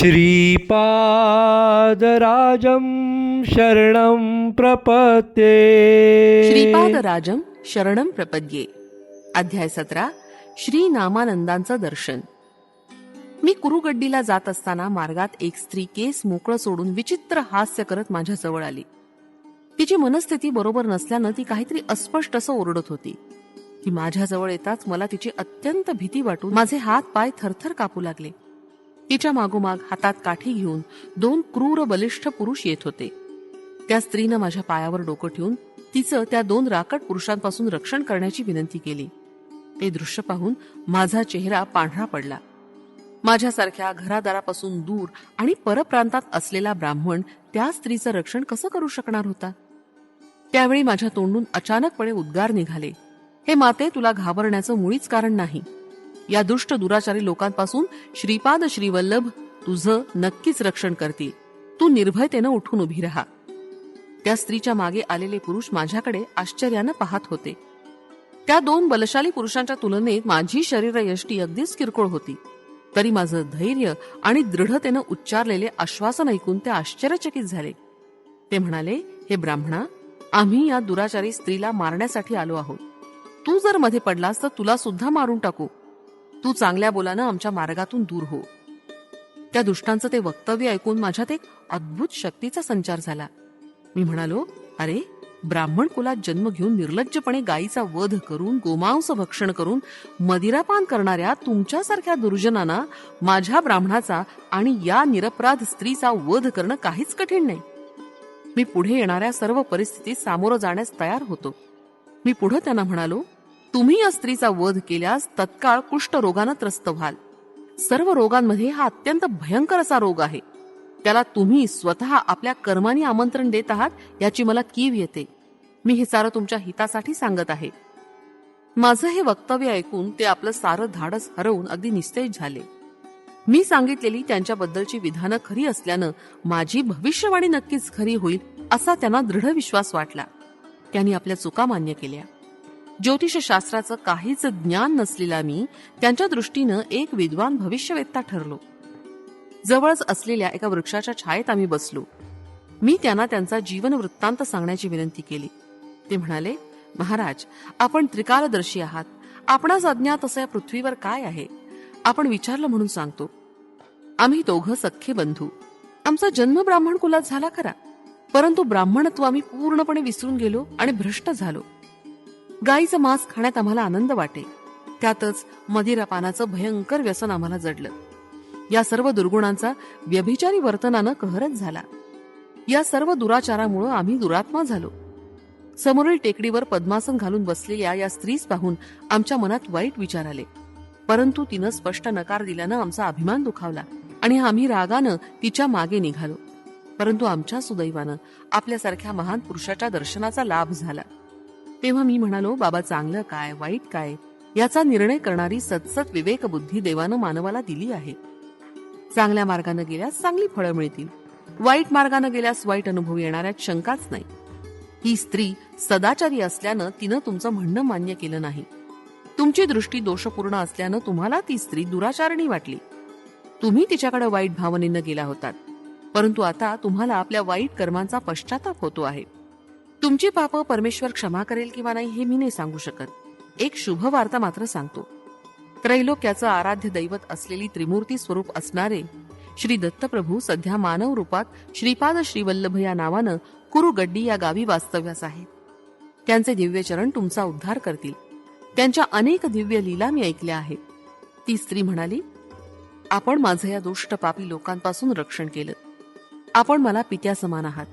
श्रीपादराजं शरणं प्रपद्ये। श्रीपादराजम शरणम प्रपद्ये। अध्याय सतरा श्री नामानंदांचं दर्शन। मी कुरुगड्डीला जात असताना मार्गात एक स्त्री केस मोकळं सोडून विचित्र हास्य करत माझ्याजवळ आली. तिची मनस्थिती बरोबर नसल्यानं ती काहीतरी अस्पष्ट असं ओरडत होती. ती माझ्याजवळ येताच मला तिची अत्यंत भीती वाटून माझे हात पाय थरथर कापू लागले. तिच्या मागोमाग हातात काठी घेऊन दोन क्रूर बलिष्ठ पुरुष येत होते. त्या स्त्रीनं माझ्या पायावर डोकं ठेवून तिचं त्या दोन राकट पुरुषांपासून रक्षण करण्याची विनंती केली. ते दृश्य पाहून माझा चेहरा पांढरा पडला. माझ्यासारख्या घरादारापासून दूर आणि परप्रांतात असलेला ब्राह्मण त्या स्त्रीचं रक्षण कसं करू शकणार होता? त्यावेळी माझ्या तोंडून अचानकपणे उद्गार निघाले. हे माते तुला घाबरण्याचं मुळीच कारण नाही. या दुष्ट दुराचारी लोकांपासून श्रीपाद श्रीवल्लभ तुझं नक्कीच रक्षण करतील. तू निर्भयतेनं उठून उभी राहा. त्या स्त्रीच्या मागे आलेले पुरुष माझ्याकडे आश्चर्यानं पाहत होते. त्या दोन बलशाली पुरुषांच्या तुलनेत माझी शरीरयष्टी अगदीच किरकोळ होती. तरी माझं धैर्य आणि दृढतेनं उच्चारलेले आश्वासन ऐकून ते आश्चर्यचकित झाले. ते म्हणाले हे ब्राह्मणा आम्ही या दुराचारी स्त्रीला मारण्यासाठी आलो आहोत. तू जर मध्ये पडलास तर तुला सुद्धा मारून टाकू. तू चांगल्या बोलानं आमच्या मार्गातून दूर हो. त्या दुष्टांचं ते वक्तव्य ऐकून माझ्यात एक अद्भुत शक्तीचा संचार झाला. मी म्हणालो अरे ब्राह्मण कुलात जन्म घेऊन निर्लज्जपणे गायीचा वध करून गोमांस भक्षण करून मदिरापान करणाऱ्या तुमच्यासारख्या दुर्जनांना माझ्या ब्राह्मणाचा आणि या निरपराध स्त्रीचा वध करणं काहीच कठीण नाही. मी पुढे येणाऱ्या सर्व परिस्थितीत सामोरं जाण्यास तयार होतो. मी पुढे त्यांना म्हणालो तुम्ही या स्त्रीचा वध केल्यास तत्काळ कुष्ठरोगानं त्रस्त व्हाल. सर्व रोगांमध्ये हा अत्यंत भयंकर असा रोग आहे. त्याला तुम्ही स्वतः आपल्या कर्मानी आमंत्रण देत आहात याची मला कीव येते. मी हे सारं तुमच्या हितासाठी सांगत आहे. माझं हे वक्तव्य ऐकून ते आपलं सारं धाडस हरवून अगदी निस्तेज झाले. मी सांगितलेली त्यांच्याबद्दलची विधानं खरी असल्यानं माझी भविष्यवाणी नक्कीच खरी होईल असा त्यांना दृढ विश्वास वाटला. त्यांनी आपल्या चुका मान्य केल्या. ज्योतिषशास्त्राचं काहीच ज्ञान नसलेला मी त्यांच्या दृष्टीनं एक विद्वान भविष्यवेत्ता ठरलो. जवळच असलेल्या एका वृक्षाच्या छायेत आम्ही बसलो. मी त्यांना त्यांचा जीवन वृत्तांत सांगण्याची विनंती केली. ते म्हणाले महाराज आपण त्रिकालदर्शी आहात. आपणास अज्ञात असं या पृथ्वीवर काय आहे? आपण विचारलं म्हणून सांगतो. आम्ही दोघं सख्खे बंधू. आमचा जन्म ब्राह्मण कुलात झाला खरा. परंतु ब्राह्मणत्व आम्ही पूर्णपणे विसरून गेलो आणि भ्रष्ट झालो. गाईचं मांस खाण्यात आम्हाला आनंद वाटे. त्यातच मदिरापानाचं भयंकर व्यसन आम्हाला जडलं. या सर्व दुर्गुणांचा व्यभिचारी वर्तनानं कहरच झाला. या सर्व दुराचारामुळं आम्ही दुरात्मा झालो. समोरील टेकडीवर पद्मासन घालून बसलेल्या या स्त्रीस पाहून आमच्या मनात वाईट विचार आले. परंतु तिनं स्पष्ट नकार दिल्यानं आमचा अभिमान दुखावला आणि आम्ही रागानं तिच्यामागे निघालो. परंतु आमच्या सुदैवानं आपल्यासारख्या महान पुरुषाच्या दर्शनाचा लाभ झाला. तेव्हा मी म्हणालो बाबा चांगलं काय वाईट काय? याचा निर्णय करणारी सतसत विवेक बुद्धी देवानं मानवाला दिली आहे. चांगल्या मार्गानं गेल्यास चांगली फळं मिळतील. वाईट मार्गानं गेल्यास वाईट अनुभव येणाऱ्यात शंकाच नाही. ही स्त्री सदाचारी असल्यानं तिनं तुमचं म्हणणं मान्य केलं नाही. तुमची दृष्टी दोषपूर्ण असल्यानं तुम्हाला ती स्त्री दुराचारणी वाटली. तुम्ही तिच्याकडे वाईट भावनेनं गेला होतात. परंतु आता तुम्हाला आपल्या वाईट कर्मांचा पश्चाताप होतो आहे. तुमची पाप परमेश्वर क्षमा करेल किंवा नाही हे मी नाही सांगू शकत. एक शुभ वार्ता मात्र सांगतो. त्रैलोक्याचं आराध्य दैवत असलेली त्रिमूर्ती स्वरूप असणारे श्री दत्तप्रभू सध्या मानव रूपात श्रीपाद श्रीवल्लभ या नावानं कुरुगड्डी या गावी वास्तव्यास आहेत. त्यांचे दिव्यचरण तुमचा उद्धार करतील. त्यांच्या अनेक दिव्य लीला मी ऐकल्या आहेत. ती स्त्री म्हणाली आपण माझं या दुष्ट पापी लोकांपासून रक्षण केलं. आपण मला पित्या समान आहात.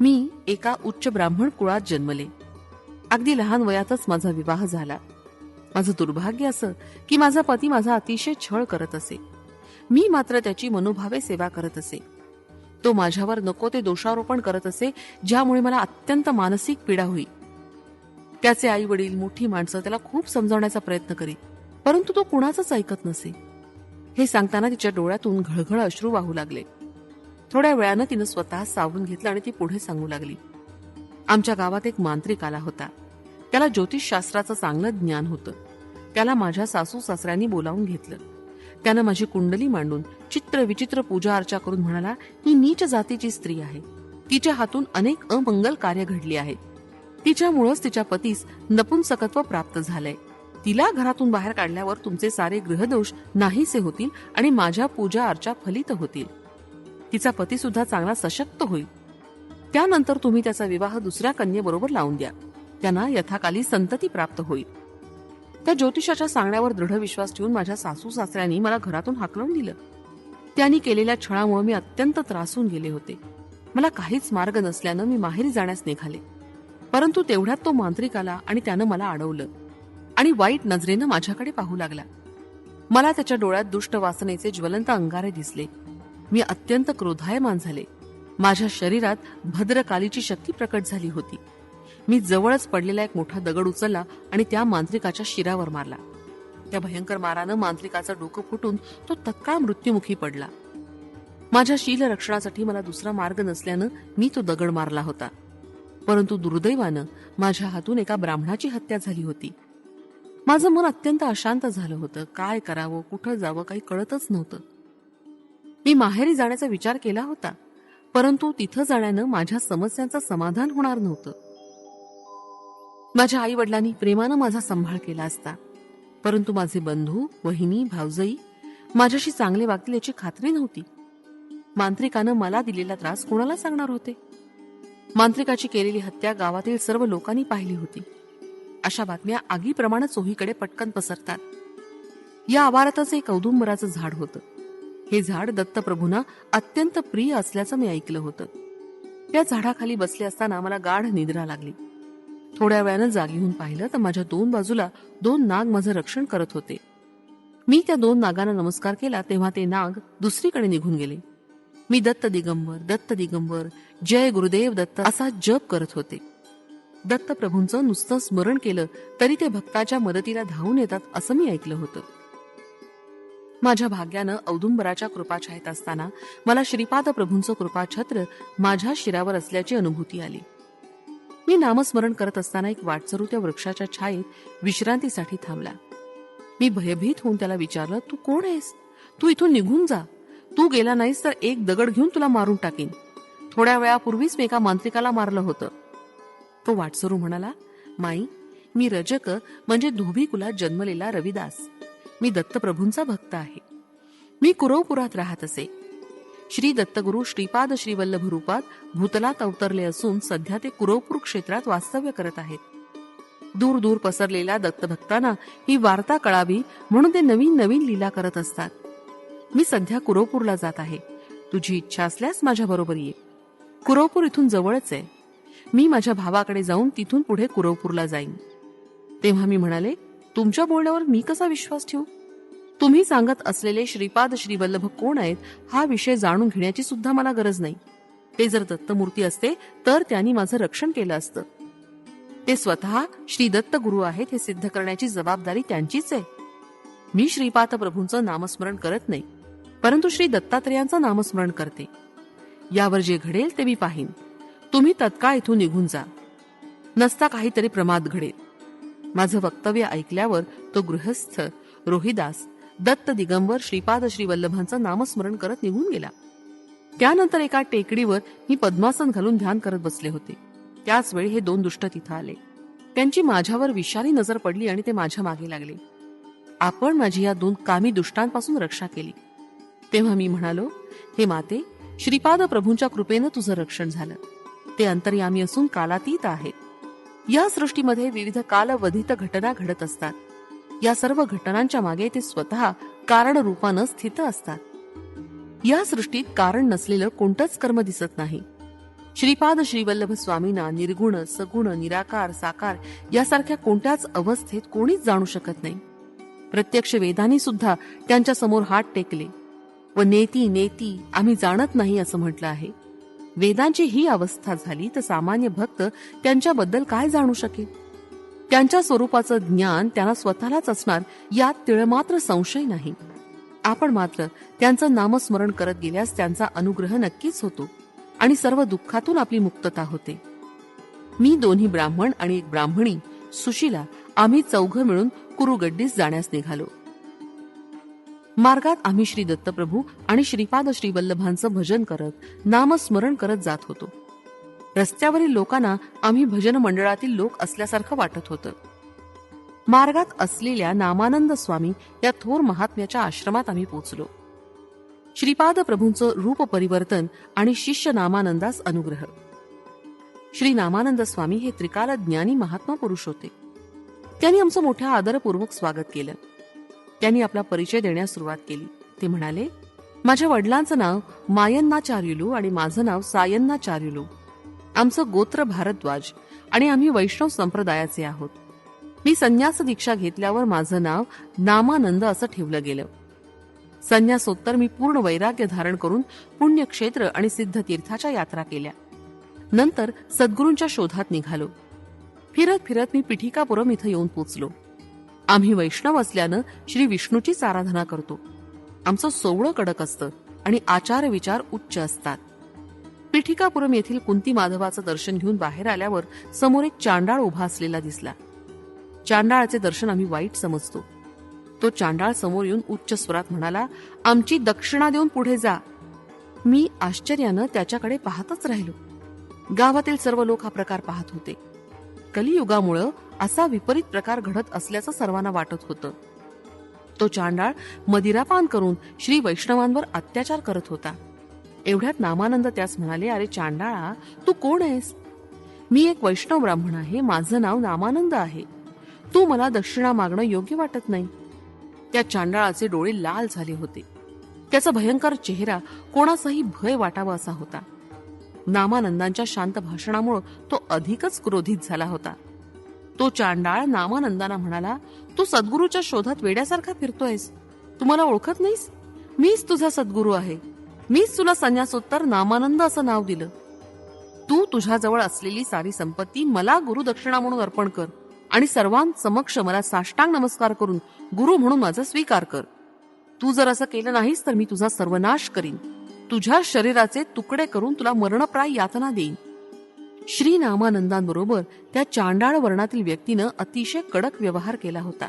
मी एका उच्च ब्राह्मण कुळात जन्मले. अगदी लहान वयातच माझा विवाह झाला. माझं दुर्भाग्य असं की माझा पती माझा अतिशय छळ करत असे. मी मात्र त्याची मनोभावे सेवा करत असे. तो माझ्यावर नको ते दोषारोपण करत असे ज्यामुळे मला अत्यंत मानसिक पीडा होई. त्याचे आई वडील मोठी माणसं त्याला खूप समजावण्याचा प्रयत्न करीत परंतु तो कुणाचंच ऐकत नसे. हे सांगताना तिच्या डोळ्यातून घळघळ अश्रू वाहू लागले. थोड्या वेळानं तिनं स्वतः सावरून घेतलं आणि ती पुढे सांगू लागली. आमच्या गावात एक मांत्रिक आला होता. त्याला ज्योतिषशास्त्राचं चांगलं ज्ञान होतं. त्याला माझ्या सासू सासऱ्यांनी बोलावून घेतलं. त्यानं माझी कुंडली मांडून चित्र विचित्र पूजा अर्चा करून म्हणाला ही नीच जातीची स्त्री आहे. तिच्या हातून अनेक अमंगल कार्य घडली आहेत. तिच्यामुळंच तिच्या पतीस नपुंसकत्व प्राप्त झालंय. तिला घरातून बाहेर काढल्यावर तुमचे सारे ग्रहदोष नाहीसे होतील आणि माझ्या पूजा अर्चा फलित होतील. तिचा पती सुद्धा चांगला सशक्त होईल. त्यानंतर तुम्ही त्याचा विवाह दुसऱ्या कन्येबरोबर लावून द्या. त्यांना यथाकाली संतती प्राप्त होईल. त्या ज्योतिषाच्या सांगण्यावर दृढ विश्वास ठेवून माझ्या सासू सासऱ्यांनी मला घरातून हाकलून दिलं. त्यांनी केलेल्या छळामुळे मी अत्यंत त्रासून गेले होते. मला काहीच मार्ग नसल्यानं मी माहेरी जाण्यास निघाले. परंतु तेवढ्यात तो मांत्रिक आला आणि त्यानं मला अडवलं. आणि वाईट नजरेनं माझ्याकडे पाहू लागला. मला त्याच्या डोळ्यात दुष्ट वासनेचे ज्वलंत अंगारे दिसले. मी अत्यंत क्रोधायमान झाले. माझ्या शरीरात भद्रकालीची शक्ती प्रकट झाली होती. मी जवळच पडलेला एक मोठा दगड उचलला आणि त्या मांत्रिकाच्या शिरावर मारला. त्या भयंकर मारानं मांत्रिकाचं डोकं फुटून तो तत्काळ मृत्युमुखी पडला. माझ्या शील रक्षणासाठी मला दुसरा मार्ग नसल्यानं मी तो दगड मारला होता. परंतु दुर्दैवानं माझ्या हातून एका ब्राह्मणाची हत्या झाली होती. माझं मन अत्यंत अशांत झालं होतं. काय करावं कुठं जावं काही कळतच नव्हतं. मी माहेरी जाण्याचा विचार केला होता परंतु तिथं जाण्यानं माझ्या समस्यांचं समाधान होणार नव्हतं. माझ्या आई वडिलांनी प्रेमानं माझा सांभाळ केला असता परंतु माझे बंधू वहिनी भावजई माझ्याशी चांगले वागतील याची खात्री नव्हती. मांत्रिकानं मला दिलेला त्रास कोणाला सांगणार होते? मांत्रिकाची केलेली हत्या गावातील सर्व लोकांनी पाहिली होती. अशा बातम्या आगीप्रमाणे चोहीकडे पटकन पसरतात. या आवारातच एक औदुंबराचं झाड होतं. हे झाड दत्तप्रभूंना अत्यंत प्रिय असल्याचं मी ऐकलं होतं. त्या झाडाखाली बसले असताना मला गाढ निद्रा लागली. थोड्या वेळानं जागी होऊन पाहिलं तर माझ्या दोन बाजूला दोन नाग माझं रक्षण करत होते. मी त्या दोन नागांना नमस्कार केला तेव्हा ते नाग दुसरीकडे निघून गेले. मी दत्त दिगंबर दत्त दिगंबर जय गुरुदेव दत्त असा जप करत होते. दत्तप्रभूंचं नुसतं स्मरण केलं तरी ते भक्ताच्या मदतीला धावून येतात असं मी ऐकलं होतं. माझ्या भाग्यानं औदुंबराच्या कृपाछायेत असताना मला श्रीपाद प्रभूंचं कृपाछत्र माझ्या शिरावर असल्याची अनुभूती आली. मी नामस्मरण करत असताना एक वाटसरू त्या वृक्षाच्या छायेत विश्रांतीसाठी थांबला. मी भयभीत होऊन त्याला विचारलं तू कोण आहेस? तू इथून निघून जा. तू गेला नाहीस तर एक दगड घेऊन तुला मारून टाकेन. थोड्या वेळापूर्वीच मी एका मांत्रिकाला मारलं होतं. तो वाटसरू म्हणाला माई मी रजक म्हणजे धोबी कुलात जन्मलेला रविदास. मी दत्तप्रभूंचा भक्त आहे. मी कुरवपुरात राहत असे. श्री दत्तगुरु श्रीपाद श्रीवल्लभ रूपात भूतलात अवतरले असून सध्या ते कुरवपूर क्षेत्रात वास्तव्य करत आहेत. दूर दूर पसरलेल्या दत्तभक्तांना ही वार्ता कळावी म्हणून ते नवीन नवीन लीला करत असतात. मी सध्या कुरवपूरला जात आहे. तुझी इच्छा असल्यास माझ्या बरोबर ये. कुरवपूर इथून जवळच आहे. मी माझ्या भावाकडे जाऊन तिथून पुढे कुरवपूरला जाईन. तेव्हा मी म्हणाले तुमच्या बोलण्यावर मी कसा विश्वास ठेवू? तुम्ही सांगत असलेले श्रीपाद श्रीवल्लभ कोण आहेत हा विषय जाणून घेण्याची सुद्धा मला गरज नाही. ते जर दत्तमूर्ती असते तर त्यांनी माझं रक्षण केलं असतं. ते स्वतः श्री दत्त गुरु आहेत हे सिद्ध करण्याची जबाबदारी त्यांचीच आहे. मी श्रीपाद प्रभूंचं नामस्मरण करत नाही परंतु श्री दत्तात्रेयांचं नामस्मरण करते. यावर जे घडेल ते मी पाहीन. तुम्ही तत्काळ इथून निघून जा. नसता काहीतरी प्रमाद घडेल. माझं वक्तव्य ऐकल्यावर तो गृहस्थ रोहिदास दत्त दिगंबर श्रीपाद श्रीवल्लभांचं नामस्मरण करत निघून गेला. त्यानंतर एका टेकडीवर मी पद्मासन घालून ध्यान करत बसले होते. त्याच वेळी हे दोन दुष्ट तिथं आले. त्यांची माझ्यावर विषारी नजर पडली आणि ते माझ्या मागे लागले. आपण माझी या दोन कामी दुष्टांपासून रक्षा केली. तेव्हा मी म्हणालो हे माते श्रीपाद प्रभूंच्या कृपेनं तुझं रक्षण झालं. ते अंतर्यामी असून कालातीत आहेत. या सृष्टीमध्ये विविध कालवधित घटना घडत असतात. या सर्व घटनांच्या मागे ते स्वतः कारण रूपानं स्थित असतात. या सृष्टीत कारण नसलेलं कोणतंच कर्म दिसत नाही. श्रीपाद श्रीवल्लभ स्वामींना निर्गुण सगुण निराकार साकार यासारख्या कोणत्याच अवस्थेत कोणीच जाणू शकत नाही. प्रत्यक्ष वेदांनी सुद्धा त्यांच्यासमोर हात टेकले. व नेती नेती आम्ही जाणत नाही असं म्हटलं आहे. वेदांची ही अवस्था झाली तर सामान्य भक्त त्यांच्याबद्दल काय जाणू शकेल? त्यांच्या स्वरूपाचं ज्ञान त्यांना स्वतःलाच असणार यात तिळमात्र संशय नाही. आपण मात्र त्यांचं नामस्मरण करत गेल्यास त्यांचा अनुग्रह नक्कीच होतो आणि सर्व दुःखातून आपली मुक्तता होते. मी दोन्ही ब्राह्मण आणि एक ब्राह्मणी सुशीला आम्ही चौघ मिळून कुरुगड्डीस जाण्यास निघालो. मार्गात आम्ही श्री दत्तप्रभू आणि श्रीपाद श्रीवल्लभांचं भजन करत नामस्मरण करत जात होतो. रस्त्यावरील लोकांना आम्ही भजन मंडळातील लोक असल्यासारखं वाटत होतं. मार्गात असलेल्या नामानंद स्वामी या थोर महात्म्याच्या आश्रमात आम्ही पोचलो. श्रीपाद प्रभूंचं रूप परिवर्तन आणि शिष्य नामानंदास अनुग्रह. श्री नामानंद स्वामी हे त्रिकाल ज्ञानी महात्मा पुरुष होते. त्यांनी आमचं मोठ्या आदरपूर्वक स्वागत केलं. त्यांनी आपला परिचय देण्यास सुरुवात केली. ते म्हणाले माझ्या वडिलांचं नाव मायन्नाचार्युलू आणि माझं नाव सायन्नाचार्युलू. आमचं गोत्र भारद्वाज आणि आम्ही वैष्णव संप्रदायाचे आहोत. मी संन्यास दीक्षा घेतल्यावर माझं नाव नामानंद असं ठेवलं गेलं. संन्यासोत्तर मी पूर्ण वैराग्य धारण करून पुण्यक्षेत्र आणि सिद्धतीर्थाच्या यात्रा केल्या. नंतर सद्गुरूंच्या शोधात निघालो. फिरत फिरत मी पिठिकापुरम इथं येऊन पोचलो. आम्ही वैष्णव असल्यानं श्री विष्णूचीच आराधना करतो. आमचं सोवळं कडक असतं आणि आचार विचार उच्च असतात. पिठिकापुरम येथील कुंती माधवाचं दर्शन घेऊन बाहेर आल्यावर समोर एक चांडाळ उभा असलेला दिसला. चांडाळाचे दर्शन आम्ही वाईट समजतो. तो चांडाळ समोर येऊन उच्च स्वरात म्हणाला आमची दक्षिणा देऊन पुढे जा. मी आश्चर्यानं त्याच्याकडे पाहतच राहिलो. गावातील सर्व लोक हा प्रकार पाहत होते. कलियुगामुळं असा विपरीत प्रकार घडत असल्याचं सर्वांना वाटत होतं. तो चांडाळ मदिरापान करून श्री वैष्णवांवर अत्याचार करत होता. एवढ्यात नामानंद त्यास म्हणाले अरे चांडाळा तू कोण आहेस? मी एक वैष्णव ब्राह्मण आहे माझं नाव नामानंद आहे. तू मला दक्षिणा मागणं योग्य वाटत नाही. त्या चांडाळाचे डोळे लाल झाले होते. त्याचा भयंकर चेहरा कोणाचाही भय वाटावा असा होता. नामानंदांच्या शांत भाषणामुळे तो अधिकच क्रोधित झाला होता. तो चांडाळ नामानंदाना म्हणाला तू सद्गुरूच्या शोधात वेड्यासारखा फिरतोयस. तू मला ओळखत नाहीस? मीच तुझा सद्गुरू आहे. मीच तुला संन्यासोत्तर नामानंद असं नाव दिलं. तू तुझ्याजवळ असलेली सारी संपत्ती मला गुरुदक्षिणा म्हणून अर्पण कर आणि सर्वांसमक्ष मला साष्टांग नमस्कार करून गुरु म्हणून माझा स्वीकार कर. तू जर असं केलं नाहीस तर मी तुझा सर्वनाश करीन. तुझ्या शरीराचे तुकडे करून तुला मरणप्राय यातना देईन. श्री नामानंदांबरोबर त्या चांडाळ वर्णातील व्यक्तीनं अतिशय कडक व्यवहार केला होता.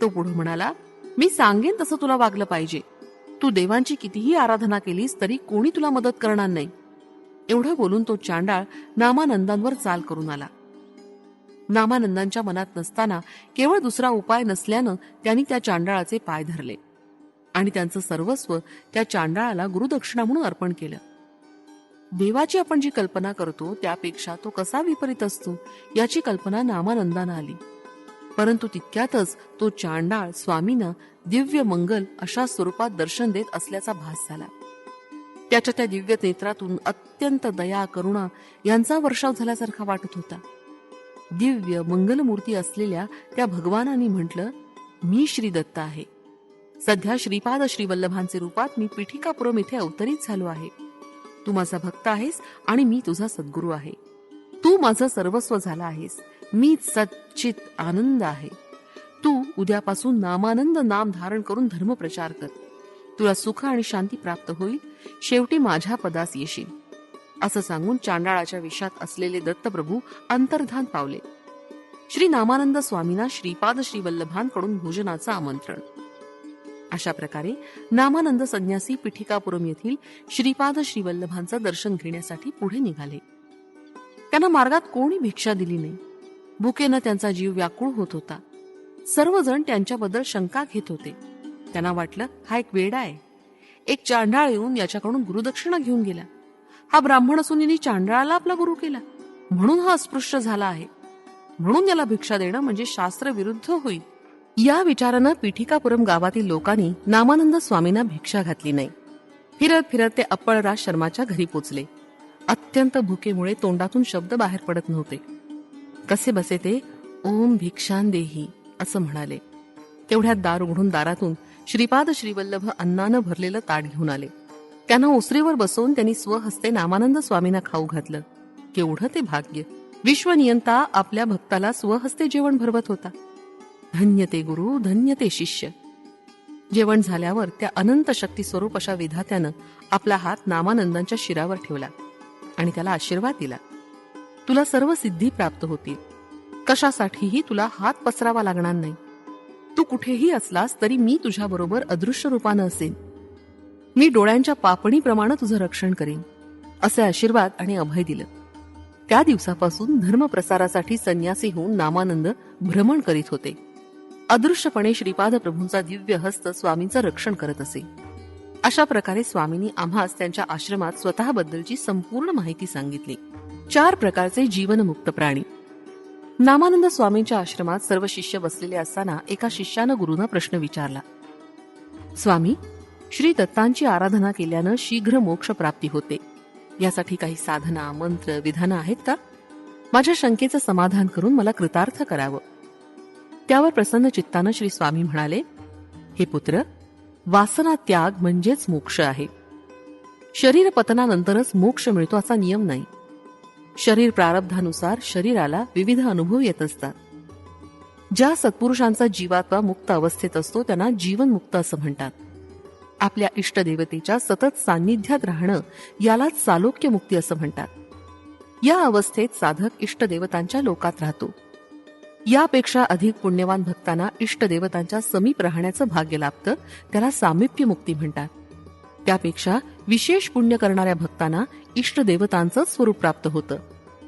तो पुढे म्हणाला मी सांगेन तसं तुला वागलं पाहिजे. तू देवांची कितीही आराधना केलीस तरी कोणी तुला मदत करणार नाही. एवढं बोलून तो चांडाळ नामानंदांवर चाल करून आला. नामानंदांच्या मनात नसताना केवळ दुसरा उपाय नसल्यानं त्यांनी त्या चांडाळाचे पाय धरले आणि त्यांचं सर्वस्व त्या चांडाळाला गुरुदक्षिणा म्हणून अर्पण केलं. देवाची आपण जी कल्पना करतो त्यापेक्षा तो कसा विपरीत असतो याची कल्पना नामानंदानं आली. परंतु तितक्यातच तो चांडाळ स्वामींना दिव्य मंगल अशा स्वरूपात दर्शन देत असल्याचा भास झाला. त्याच्या त्या दिव्य नेत्रातून अत्यंत दया करुणा यांचा वर्षाव झाल्यासारखा वाटत होता. दिव्य मंगलमूर्ती असलेल्या त्या भगवानांनी म्हटलं मी श्री दत्त आहे. सध्या श्रीपाद श्रीवल्लभांचे रूपात मी पिठिकापुरम इथे अवतरित झालो आहे. तू माझा भक्त आहेस आणि मी तुझा सद्गुरू आहे. तू माझं सर्वस्व झाला आहेस. मी सच्चित आनंद आहे. तू उद्यापासून नामानंद नाम धारण करून धर्मप्रचार कर. तुला सुख आणि शांती प्राप्त होईल. शेवटी माझ्या पदास येशील. असं सांगून चांडाळाच्या विषात असलेले दत्तप्रभू अंतर्धान पावले. श्री नामानंद स्वामींना श्रीपाद श्रीवल्लभांकडून भोजनाचं आमंत्रण. अशा प्रकारे नामानंद संन्यासी पिठिकापुरम येथील श्रीपाद श्रीवल्लभांचं दर्शन घेण्यासाठी पुढे निघाले. त्यांना मार्गात कोणी भिक्षा दिली नाही. भुकेनं त्यांचा जीव व्याकुळ होत होता. सर्वजण त्यांच्याबद्दल शंका घेत होते. त्यांना वाटलं हा एक वेडा आहे. एक चांडाळ येऊन याच्याकडून गुरुदक्षिणा घेऊन गेला. हा ब्राह्मण असून यांनी चांडाळाला आपला गुरु केला. म्हणून हा अस्पृश्य झाला आहे. म्हणून याला भिक्षा देणं म्हणजे शास्त्र विरुद्ध होईल. या विचारानं पिठिकापुरम गावातील लोकांनी नामानंद स्वामींना भिक्षा घातली नाही. फिरत फिरत ते अप्पळराज शर्माच्या घरी पोचले. अत्यंत भुकेमुळे तोंडातून शब्द बाहेर पडत नव्हते. कसे बसे ते? ओम भिक्षान देही असं म्हणाले. तेवढ्यात दार उघडून दारातून श्रीपाद श्रीवल्लभ अन्नानं भरलेलं ताट घेऊन आले. त्यांना ओसरीवर बसवून त्यांनी स्वहस्ते नामानंद स्वामींना खाऊ घातलं. केवढं ते भाग्य. विश्वनियंता आपल्या भक्ताला स्वहस्ते जेवण भरवत होता. धन्य ते गुरु धन्य ते शिष्य. जेवण झाल्यावर त्या अनंत शक्ती स्वरूप अशा विधात्यानं आपला हात नामानंदांच्या शिरावर ठेवला आणि त्याला आशीर्वाद दिला. तुला सर्व सिद्धी प्राप्त होतील. कशासाठीही तुला हात पसरावा लागणार नाही. तू कुठेही असलास तरी मी तुझ्याबरोबर अदृश्य रूपानं असेन. मी डोळ्यांच्या पापणीप्रमाणे तुझं रक्षण करीन असे आशीर्वाद आणि अभय दिलं. त्या दिवसापासून धर्मप्रसारासाठी संन्यासी होऊन नामानंद भ्रमण करीत होते. अदृश्यपणे श्रीपाद प्रभूंचा दिव्य हस्त स्वामींचं रक्षण करत असे. अशा प्रकारे स्वामींनी आम्हास त्यांच्या आश्रमात स्वतःबद्दलची संपूर्ण माहिती सांगितली. चार प्रकारचे जीवनमुक्त प्राणी. नामानंद स्वामींच्या आश्रमात सर्व शिष्य बसलेले असताना एका शिष्यानं गुरुनं प्रश्न विचारला. स्वामी श्री दत्तांची आराधना केल्यानं शीघ्र मोक्ष प्राप्ती होते. यासाठी काही साधना मंत्र विधानं आहेत का? माझ्या शंकेचं समाधान करून मला कृतार्थ करावं. त्यावर प्रसन्न चित्तानं श्री स्वामी म्हणाले हे पुत्र वासना त्याग म्हणजेच मोक्ष आहे. शरीर पतनानंतरच मोक्ष मिळतो असा नियम नाही. शरीर प्रारब्धानुसार शरीराला विविध अनुभव येत असतात. ज्या सत्पुरुषांचा जीवात्मा मुक्त अवस्थेत असतो त्यांना जीवनमुक्त असं म्हणतात. आपल्या इष्टदेवतेच्या सतत सान्निध्यात राहणं यालाच सालोक्य मुक्ती असं म्हणतात. या अवस्थेत साधक इष्टदेवतांच्या लोकात राहतो. यापेक्षा अधिक पुण्यवान भक्तांना इष्टदेवतांच्या समीप राहण्याचं भाग्य लाभतं त्याला सामिप्य मुक्ती म्हणतात. त्यापेक्षा विशेष पुण्य करणाऱ्या भक्तांना इष्टदेवतांचं स्वरूप प्राप्त होतं.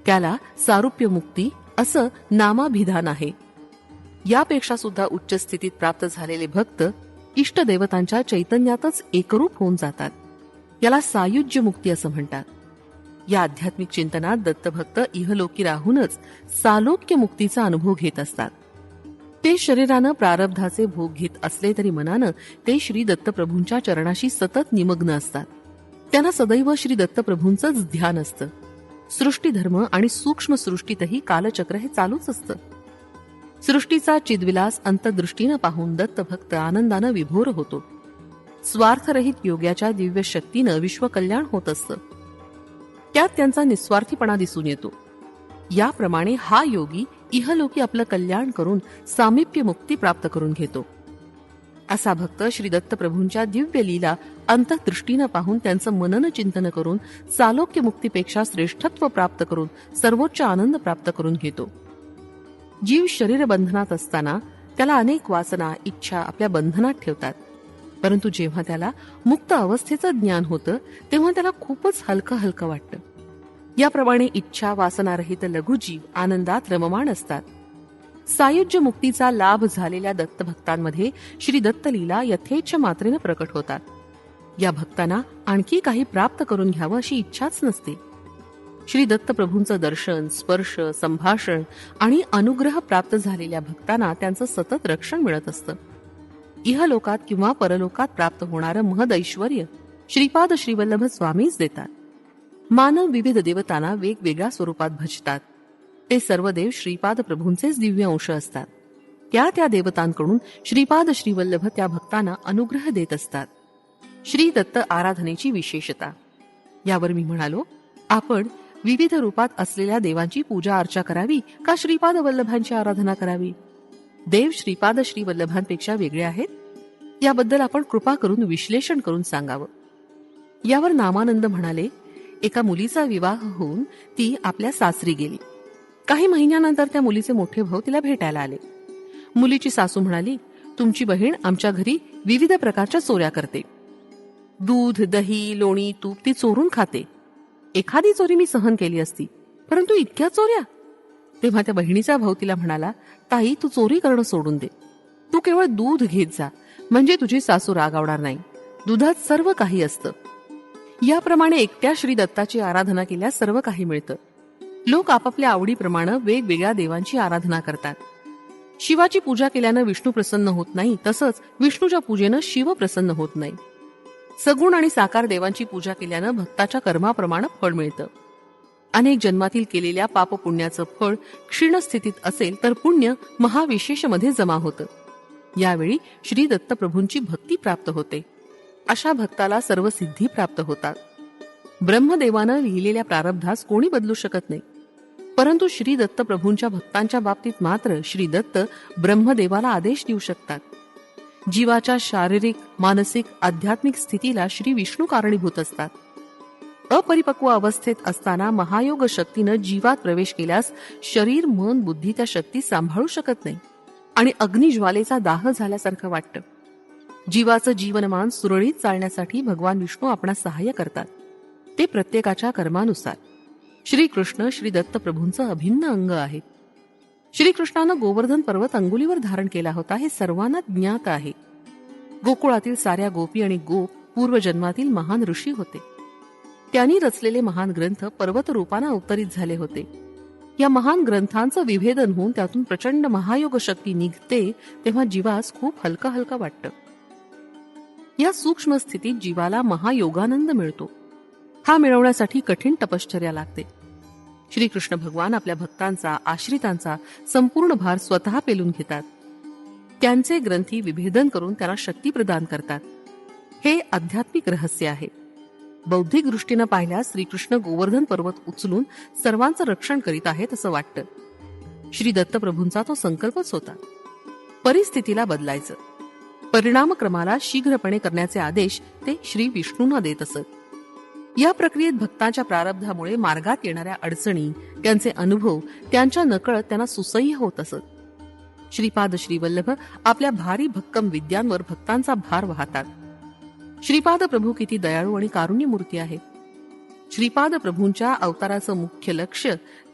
त्याला सारुप्य मुक्ती असं नामाभिधान आहे. यापेक्षा सुद्धा उच्च स्थितीत प्राप्त झालेले भक्त इष्टदेवतांच्या चैतन्यातच एकरूप होऊन जातात. याला सायुज्य मुक्ती असं म्हणतात. या आध्यात्मिक चिंतनात दत्तभक्त इहलोकी राहूनच सालोक्य मुक्तीचा अनुभव घेत असतात. ते शरीरानं प्रारब्धाचे भोग घेत असले तरी मनानं ते श्री दत्तप्रभूंच्या चरणाशी सतत निमग्न असतात. त्यांना सदैव श्री दत्तप्रभूंचंच ध्यान असतं. सृष्टीधर्म आणि सूक्ष्म सृष्टीतही कालचक्र हे चालूच असतं. सृष्टीचा चिदविलास अंतदृष्टीनं पाहून दत्तभक्त आनंदानं विभोर होतो. स्वार्थरहित योग्याच्या दिव्य शक्तीनं विश्वकल्याण होत असतं. त्यात त्यांचा निस्वार्थीपणा दिसून येतो. याप्रमाणे हा योगी इहलोकी आपलं कल्याण करून सामिप्य मुक्ती प्राप्त करून घेतो. असा भक्त श्री दत्तप्रभूंच्या दिव्य लीला अंतदृष्टीनं पाहून त्यांचं मनन चिंतन करून चालोक्य मुक्तीपेक्षा श्रेष्ठत्व प्राप्त करून सर्वोच्च आनंद प्राप्त करून घेतो. जीव शरीर बंधनात असताना त्याला अनेक वासना इच्छा आपल्या बंधनात ठेवतात. परंतु जेव्हा त्याला मुक्त अवस्थेचं ज्ञान होतं तेव्हा त्याला खूपच हलकं हलकं वाटतं. याप्रमाणे इच्छा वासनारहित लघुजीव आनंदात रममाण असतात. सायुज्य मुक्तीचा लाभ झालेल्या दत्तभक्तांमध्ये श्री दत्तलीला यथेच्छ मात्रेनं प्रकट होतात. या भक्तांना आणखी काही प्राप्त करून घ्यावं अशी इच्छाच नसते. श्री दत्तप्रभूंचं दर्शन स्पर्श संभाषण आणि अनुग्रह प्राप्त झालेल्या भक्तांना त्यांचं सतत रक्षण मिळत असतं. इहलोकात किंवा परलोकात प्राप्त होणारं महदैश्वर श्रीपाद श्रीवल्लभ स्वामीच देतात. मानव विविध देवतांना वेगवेगळ्या स्वरूपात भजतात. ते सर्व देव श्रीपाद प्रभूंचेच दिव्य अंश असतात. त्या त्या देवतांकडून श्रीपाद श्रीवल्लभ त्या भक्तांना अनुग्रह देत असतात. श्री दत्त आराधनेची विशेषता. यावर मी म्हणालो आपण विविध रूपात असलेल्या देवांची पूजा अर्चा करावी का श्रीपाद वल्लभांची आराधना करावी? देव श्रीपाद श्री वल्लभांपेक्षा वेगळे आहेत? याबद्दल आपण कृपा करून विश्लेषण करून सांगावं. यावर नामानंद म्हणाले एका मुलीचा विवाह होऊन ती आपल्या सासरी गेली. काही महिन्यानंतर त्या मुलीचे मोठे भाऊ तिला भेटायला आले. मुलीची सासू म्हणाली तुमची बहीण आमच्या घरी विविध प्रकारच्या चोऱ्या करते. दूध दही लोणी तूप ती चोरून खाते. एखादी चोरी मी सहन केली असती परंतु इतक्या चोऱ्या. तेव्हा त्या बहिणीचा भाऊ तिला म्हणाला ताई तू चोरी करणं सोडून दे. तू केवळ दूध घेत जा म्हणजे तुझी सासू रागावणार नाही. दुधात सर्व काही असतं. याप्रमाणे एकट्या श्री दत्ताची आराधना केल्यास सर्व काही मिळतं. लोक आपापल्या आवडीप्रमाणे वेगवेगळ्या देवांची आराधना करतात. शिवाची पूजा केल्यानं विष्णू प्रसन्न होत नाही तसंच विष्णूच्या पूजेनं शिव प्रसन्न होत नाही. सगुण आणि साकार देवांची पूजा केल्यानं भक्ताच्या कर्माप्रमाणे फळ मिळतं. अनेक जन्मातील केलेल्या पापपुण्याचं फळ क्षीण स्थितीत असेल तर पुण्य महाविशेषमध्ये जमा होतं. यावेळी श्री दत्तप्रभूंची भक्ती प्राप्त होते. अशा भक्ताला सर्व सिद्धी प्राप्त होतात. ब्रह्मदेवानं लिहिलेल्या प्रारब्धास कोणी बदलू शकत नाही. परंतु श्री दत्त प्रभूंच्या भक्तांच्या बाबतीत मात्र श्री दत्त ब्रह्मदेवाला आदेश देऊ शकतात. जीवाच्या शारीरिक मानसिक आध्यात्मिक स्थितीला श्री विष्णू कारणीभूत असतात. अपरिपक्व अवस्थेत असताना महायोग शक्तीनं जीवात प्रवेश केल्यास शरीर मन बुद्धी त्या शक्ती सांभाळू शकत नाही आणि अग्निज्वालेचा दाह झाल्यासारखं वाटतं. जीवाचं जीवनमान सुरळीत चालण्यासाठी भगवान विष्णू आपण सहाय्य करतात. ते प्रत्येकाच्या कर्मानुसार. श्रीकृष्ण श्री दत्त प्रभूंचं अभिन्न अंग आहे. श्रीकृष्णानं गोवर्धन पर्वत अंगुलीवर धारण केला होता हे सर्वांना ज्ञात आहे. गोकुळातील साऱ्या गोपी आणि गोप पूर्वजन्मातील महान ऋषी होते. त्यांनी रचलेले महान ग्रंथ पर्वत रूपानं अवतरित झाले होते. या महान ग्रंथांचं विभेदन होऊन त्यातून प्रचंड महायोग शक्ती निघते तेव्हा जीवास खूप हलका हलका वाटतं. या सूक्ष्म स्थितीत जीवाला महायोगानंद मिळतो. हा मिळवण्यासाठी कठीण तपश्चर्या लागते. श्रीकृष्ण भगवान आपल्या भक्तांचा आश्रितांचा संपूर्ण भार स्वतः पेलून घेतात. त्यांचे ग्रंथी विभेदन करून त्यांना शक्ती प्रदान करतात. हे आध्यात्मिक रहस्य आहे. बौद्धिक दृष्टीनं पाहिल्यास श्रीकृष्ण गोवर्धन पर्वत उचलून सर्वांचं रक्षण करीत आहेत असं वाटतं. श्री दत्तप्रभूंचा तो संकल्पच होता. परिस्थितीला बदलायचं. परिणामक्रमाला शीघ्रपणे करण्याचे आदेश ते श्री विष्णूंना देत असत. या प्रक्रियेत भक्तांच्या प्रारब्धामुळे मार्गात येणाऱ्या अडचणी त्यांचे अनुभव त्यांच्या नकळत त्यांना सुसह्य होत असत. श्रीपाद श्रीवल्लभ आपल्या भारी भक्कम विद्यांवर भक्तांचा भार वाहतात. श्रीपाद प्रभू किती दयाळू आणि कारुण्यमूर्ती आहे श्रीपाद प्रभूंच्या अवताराचं मुख्य लक्ष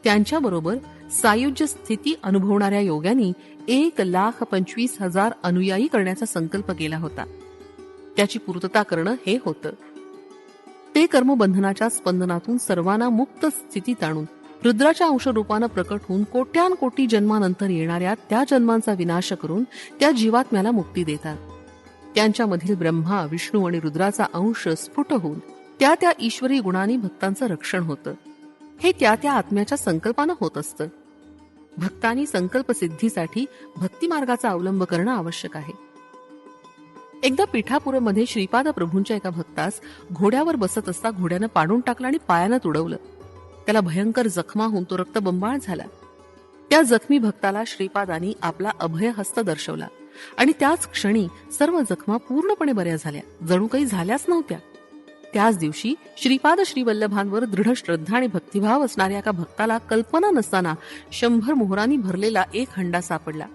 त्यांच्याबरोबर सायुज्य स्थिती अनुभवणाऱ्या योग्यांनी एक लाख पंचवीस हजार अनुयायी करण्याचा संकल्प केला होता. त्याची पूर्तता करणं हे होतं. ते कर्मबंधनाच्या स्पंदनातून सर्वांना मुक्त स्थितीत आणून रुद्राच्या अंशरूपानं प्रकट होऊन कोट्यान कोटी जन्मानंतर येणाऱ्या त्या जन्मांचा विनाश करून त्या जीवात्म्याला मुक्ती देतात. त्यांच्यामधील ब्रह्मा विष्णू आणि रुद्राचा अंश स्फुट होऊन त्या त्या ईश्वरी गुणांनी भक्तांचं रक्षण होतं. हे त्या त्या आत्म्याच्या संकल्पानं होत असतं. भक्तांनी संकल्प सिद्धीसाठी अवलंब करणं आवश्यक आहे. एकदा पिठापुरमध्ये श्रीपाद प्रभूंच्या एका भक्तास घोड्यावर बसत असता घोड्यानं पाडून टाकलं आणि पायानं तुडवलं. त्याला भयंकर जखमा होऊन तो रक्तबंबाळ झाला. त्या जखमी भक्ताला श्रीपादांनी आपला अभय हस्त दर्शवला आणि त्याच क्षणी सर्व जखमा पूर्णपणे बऱ्या झाल्या. जणू काही झाल्याच नव्हत्या. त्याच दिवशी श्रीपाद श्रीवल्लभांवर दृढ श्रद्धा आणि भक्तिभाव असणाऱ्या एका भक्ताला कल्पना नसताना शंभर मोहरांनी भरलेला एक हंडा सापडला.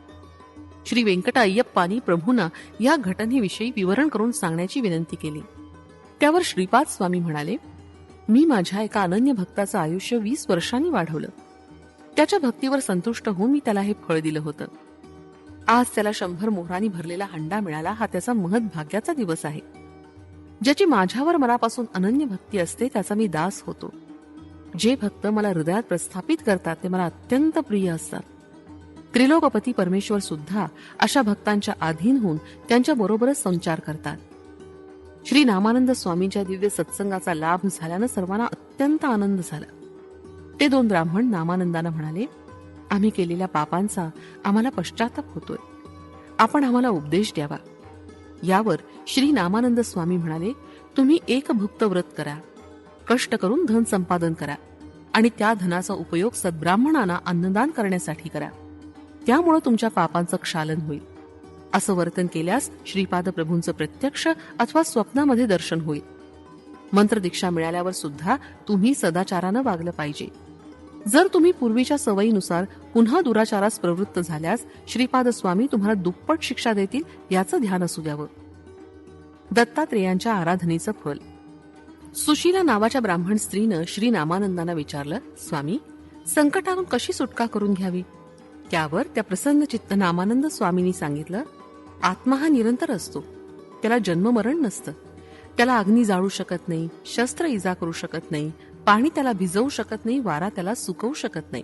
श्री व्यंकटा अय्यप्पानी प्रभूंना या घटनेविषयी विवरण करून सांगण्याची विनंती केली. त्यावर श्रीपाद स्वामी म्हणाले मी माझ्या एका अनन्य भक्ताचं आयुष्य वीस वर्षांनी वाढवलं. त्याच्या भक्तीवर संतुष्ट होऊन मी त्याला हे फळ दिलं होतं. आज त्याला शंभर मोहरांनी भरलेला हंडा मिळाला हा त्याचा महत् भाग्याचा दिवस आहे. ज्याची माझ्यावर मनापासून अनन्य भक्ती असते त्याचा मी दास होतो. जे भक्त मला हृदयात प्रस्थापित करतात ते मला अत्यंत प्रिय असतात. त्रिलोकपती परमेश्वर सुद्धा अशा भक्तांच्या अधीन होऊन त्यांच्या बरोबरच संचार करतात. श्री रामानंद स्वामींच्या दिव्य सत्संगाचा लाभ झाल्यानं सर्वांना अत्यंत आनंद झाला. ते दोन ब्राह्मण नामानंदानं म्हणाले आम्ही केलेल्या पापांचा आम्हाला पश्चाताप होतोय. आपण आम्हाला उपदेश द्यावा. यावर श्री नामानंद स्वामी म्हणाले तुम्ही एक भुक्त व्रत करा कष्ट करून धन संपादन करा आणि त्या धनाचा उपयोग सद्ब्राह्मणांना अन्नदान करण्यासाठी करा. त्यामुळं तुमच्या पापांचं क्षालन होईल. असं वर्तन केल्यास श्रीपाद प्रभूंचं प्रत्यक्ष अथवा स्वप्नामध्ये दर्शन होईल. मंत्रदीक्षा मिळाल्यावर सुद्धा तुम्ही सदाचारानं वागलं पाहिजे. जर तुम्ही पूर्वीच्या सवयीनुसार पुन्हा दुराचारास प्रवृत्त झाल्यास श्रीपाद स्वामी तुम्हाला दुप्पट शिक्षा देतील याचं ध्यान असू द्यावं. दत्तात्रेयांच्या आराधनेचं फल. सुशीला नावाच्या ब्राह्मण स्त्रीनं श्री नामानंदांना विचारलं स्वामी संकटातून कशी सुटका करून घ्यावी? त्यावर त्या प्रसन्न चित्त नामानंद स्वामींनी सांगितलं आत्मा हा निरंतर असतो. त्याला जन्ममरण नसतं. त्याला अग्नी जाळू शकत नाही शस्त्र इजा करू शकत नाही पाणी त्याला भिजवू शकत नाही वारा त्याला सुकवू शकत नाही.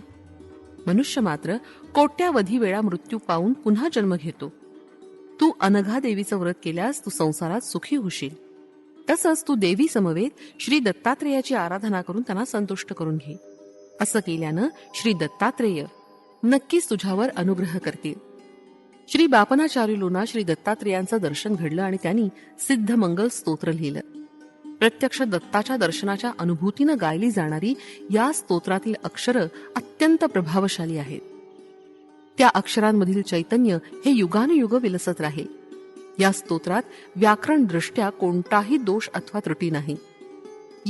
मनुष्य मात्र कोट्यावधी वेळा मृत्यू पाहून पुन्हा जन्म घेतो. तू अनघा देवीचं व्रत केल्यास तू संसारात सुखी होशील. तसंच तू देवी समवेत श्री दत्तात्रेयाची आराधना करून त्यांना संतुष्ट करून घे. असं केल्यानं श्री दत्तात्रेय नक्कीच तुझ्यावर अनुग्रह करतील. श्री बापनाचार्य लोना श्री दत्तात्रेयांचं दर्शन घडलं आणि त्यांनी सिद्ध मंगल स्तोत्र लिहिलं. प्रत्यक्ष दत्ताच्या दर्शनाच्या अनुभूतीनं गायली जाणारी या स्तोत्रातील अक्षरं अत्यंत प्रभावशाली आहेत. त्या अक्षरांमधील चैतन्य हे युगानुयुग विलसत राहील. या स्तोत्रात व्याकरण दृष्ट्या कोणताही दोष अथवा त्रुटी नाही.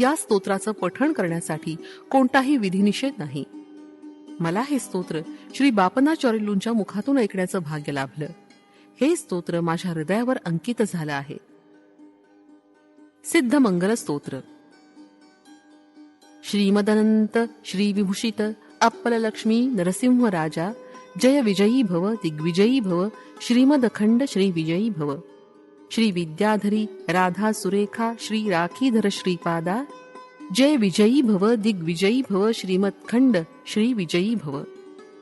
या स्तोत्राचं पठण करण्यासाठी कोणताही विधिनिषेध नाही. मला हे स्तोत्र श्री बापनाचार्युलूंच्या मुखातून ऐकण्याचं भाग्य लाभलं. हे स्तोत्र माझ्या हृदयावर अंकित झालं आहे. सिद्ध मंगल स्तोत्र। श्रीमदनंत श्री विभूषित अप्पल लक्ष्मी नरसिंह राजा जय विजयी भव, दिग्विजयी भव श्रीमद अखंड श्री विजयी भव। श्री विद्याधरी राधा सुरेखा श्री राखीधर श्रीपादा, जय विजयी भव, दिग्विजयी भव श्रीमत्खंड श्री विजयी भव।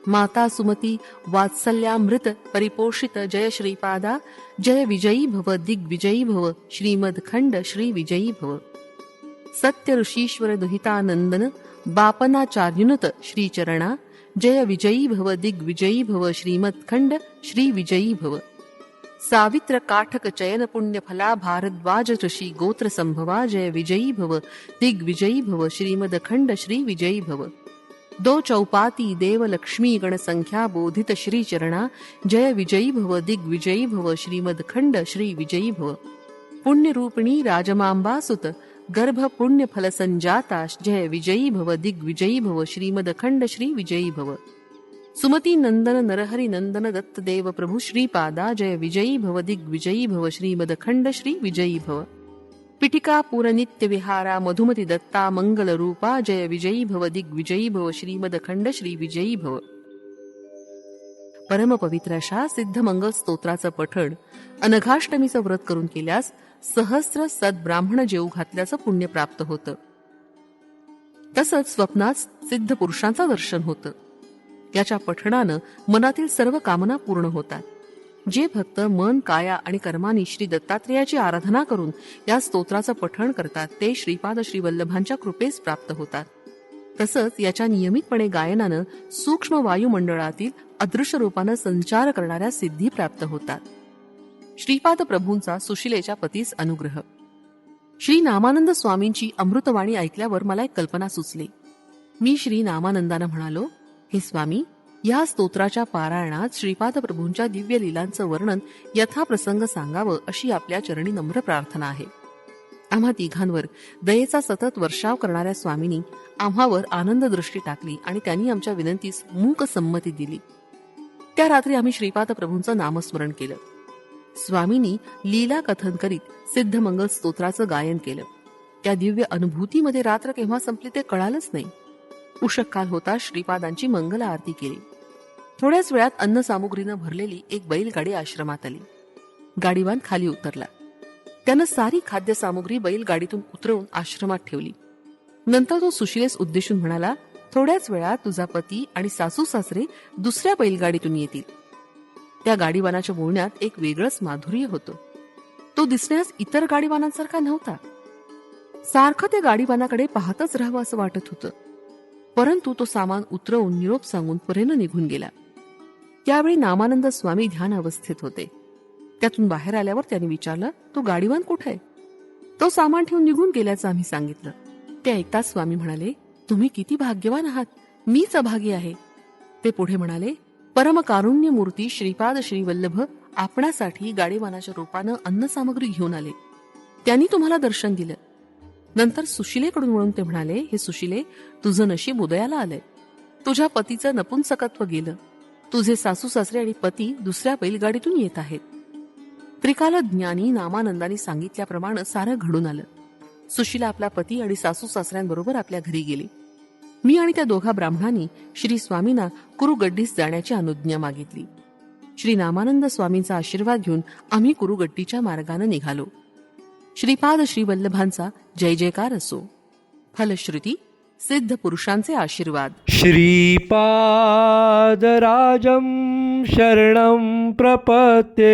माता सुमती वात्सल्यामृत परिपोषित जय श्रीपादा जय विजयी भव दिग्विजयी भव श्रीमदखंड श्री विजयी भव। सत्य ऋषीश्वर दुहितानंदन बापनाचार्युनुत श्रीचरणा जय विजयी भव दिग्विजयी भव श्रीमत्खंड श्री विजयी भव। सावित्र काठक चयन पुण्य फला भारद्वाज ऋषी गोत्र संभवा जय विजयी भव दिग्विजयी भव श्रीमदखंड श्री विजयी भव। दो चौपाती देव लक्ष्मी गण संख्या बोधित श्री चरणा जय विजयी भव दिग्विजयी भव श्रीमदखंड श्री विजयी भव। पुण्य रूपिणी राजमांबा गर्भ पुण्य फल संजाता जय विजयी भव दिग्विजयी भव श्रीमदखंड श्री विजयी भव। सुमती नंदन नरहरी नंदन दत्त देव प्रभु श्रीपादा जय विजयी भव दिग्विजयी भव श्रीमदखंड श्री विजयी भव। पिटिका पुरनित्य विहारा मधुमती दत्ता मंगल रूपा जय विजयी भव दिग्विजयी भव श्रीमदखंड श्री विजयी भव परम पवित्र अशा सिद्ध मंगल स्तोत्राचं पठण अनघाष्टमीचं व्रत करून केल्यास सहस्र सद्ब्राह्मण जेऊ घातल्याचं पुण्य प्राप्त होतं तसंच स्वप्नात सिद्ध पुरुषांचं दर्शन होतं याच्या पठणानं मनातील सर्व कामना पूर्ण होतात जे भक्त मन काया आणि कर्मानी श्री दत्तात्रेयाची आराधना करून या स्तोत्राचं पठण करतात ते श्रीपाद श्रीवल्लभांच्या कृपेस प्राप्त होतात. तसंच याच्या नियमितपणे गायनानं सूक्ष्म वायुमंडळातील अदृश्य रूपानं संचार करणाऱ्या सिद्धी प्राप्त होतात. श्रीपाद प्रभूंचा सुशिलेच्या पतीस अनुग्रह. श्री नामानंद स्वामींची अमृतवाणी ऐकल्यावर मला एक कल्पना सुचली. मी श्री नामानंदानं म्हणालो हे स्वामी या स्तोत्राच्या पारायणात श्रीपाद प्रभूंच्या दिव्य लीलांचं वर्णन यथाप्रसंग सांगावं अशी आपल्या चरणी नम्र प्रार्थना आहे. आम्हा तिघांवर दयेचा सतत वर्षाव करणाऱ्या स्वामींनी आम्हावर आनंद दृष्टी टाकली आणि त्यांनी आमच्या विनंतीस मूक संमती दिली. त्या रात्री आम्ही श्रीपाद प्रभूंचं नामस्मरण केलं. स्वामींनी लीला कथन करीत सिद्ध मंगल स्तोत्राचं गायन केलं. त्या दिव्य अनुभूतीमध्ये रात्र केव्हा संपली ते कळालंच नाही. उषक काल होता श्रीपादांची मंगल आरती केली. थोड्याच वेळात अन्न सामुग्रीनं भरलेली एक बैलगाडी आश्रमात आली. गाडीवान खाली उतरला. त्यानं सारी खाद्य सामुग्री बैलगाडीतून उतरवून आश्रमात ठेवली. नंतर तो सुशिलेस उद्देशून म्हणाला थोड्याच वेळात तुझा पती आणि सासू सासरे दुसऱ्या बैलगाडीतून येतील. त्या गाडीवानाच्या बोलण्यात एक वेगळंच माधुर्य होतं. तो दिसण्यास इतर गाडीवानांसारखा नव्हता. सारखं त्या गाडीवानाकडे पाहतच राहावं असं वाटत होतं. परंतु तो सामान उतरवून निरोप सांगून परेनं निघून गेला. त्यावेळी नामानंद स्वामी ध्यान अवस्थेत होते. त्यातून बाहेर आल्यावर त्यांनी विचारलं तो गाडीवान कुठे आहे? तो सामान ठेवून निघून गेल्याचं आम्ही सांगितलं. ते ऐकताच स्वामी म्हणाले तुम्ही किती भाग्यवान आहात. मीच अभागी आहे. ते पुढे म्हणाले परमकारुण्य मूर्ती श्रीपाद श्रीवल्लभ आपणासाठी गाडीवानाच्या रूपानं अन्न सामग्री घेऊन आले. त्यांनी तुम्हाला दर्शन दिलं. नंतर सुशिलेकडून वळून ते म्हणाले हे सुशिले तुझं नशीब उदयाला आलंय. तुझ्या पतीचं नपुंसकत्व गेलं. तुझे सासू सासरे आणि पती दुसऱ्या बैलगाडीतून येत आहेत. त्रिकाल ज्ञानी नामानंदानी सांगितल्याप्रमाणे सारं घडून आलं. सुशीला आपला पती आणि सासू सासऱ्यांबरोबर आपल्या घरी गेली. मी आणि त्या दोघा ब्राह्मणांनी श्री स्वामींना कुरुगड्डीस जाण्याची अनुज्ञा मागितली. श्री नामानंद स्वामींचा आशीर्वाद घेऊन आम्ही कुरुगड्डीच्या मार्गाने निघालो. श्रीपाद श्री वल्लभांचा जय जयकार असो. फलश्रुती सिद्ध पुरुषांचे आशीर्वाद. श्रीपादराजं शरणं प्रपते